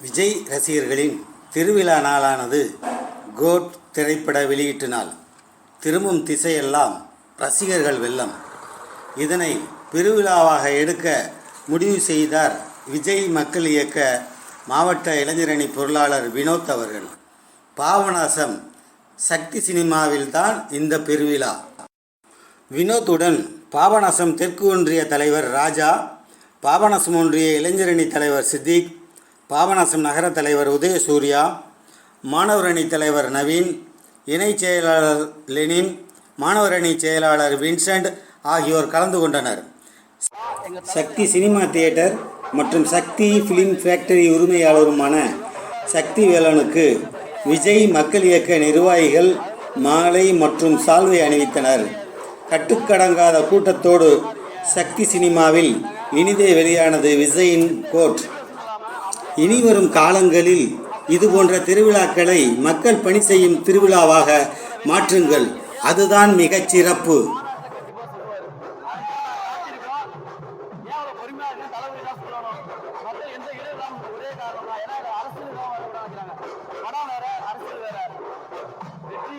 விஜய் ரசிகர்களின் திருவிழா நாளானது கோட் திரைப்பட வெளியீட்டு நாள். திரும்பும் திசையெல்லாம் ரசிகர்கள் வெள்ளம் இதனை பெருவிழாவாக எடுக்க முடிவு செய்தார் விஜய் மக்கள் இயக்க மாவட்ட இளைஞரணி பொருளாளர் வினோத் அவர்கள். பாவநாசம் சக்தி சினிமாவில்தான் இந்த பெருவிழா. வினோத்துடன் பாபநாசம் தெற்கு ஒன்றிய தலைவர் ராஜா பாபநாசம் ஒன்றிய இளைஞரணி தலைவர் சித்திக் பாபநாசம் நகர தலைவர் உதயசூர்யா மாணவர் அணி தலைவர் நவீன் இணைச் செயலாளர் லெனின் மாணவர் அணி செயலாளர் வின்சென்ட் ஆகியோர் கலந்து கொண்டனர். சக்தி சினிமா தியேட்டர் மற்றும் சக்தி ஃபிலிம் ஃபேக்டரி உரிமையாளருமான சக்தி வேலனுக்கு விஜய் மக்கள் இயக்க நிர்வாகிகள் மாலை மற்றும் சால்வை அணிவித்தனர். கட்டுக்கடங்காத கூட்டத்தோடு சக்தி சினிமாவில் இனிதே வெளியானது விஜயின் கோட். இனிவரும் காலங்களில் இதுபோன்ற திருவிழாக்களை மக்கள் பணி செய்யும் திருவிழாவாக மாற்றுங்கள். அதுதான் மிகச் சிறப்பு. அரசியல் வேற. வெற்றி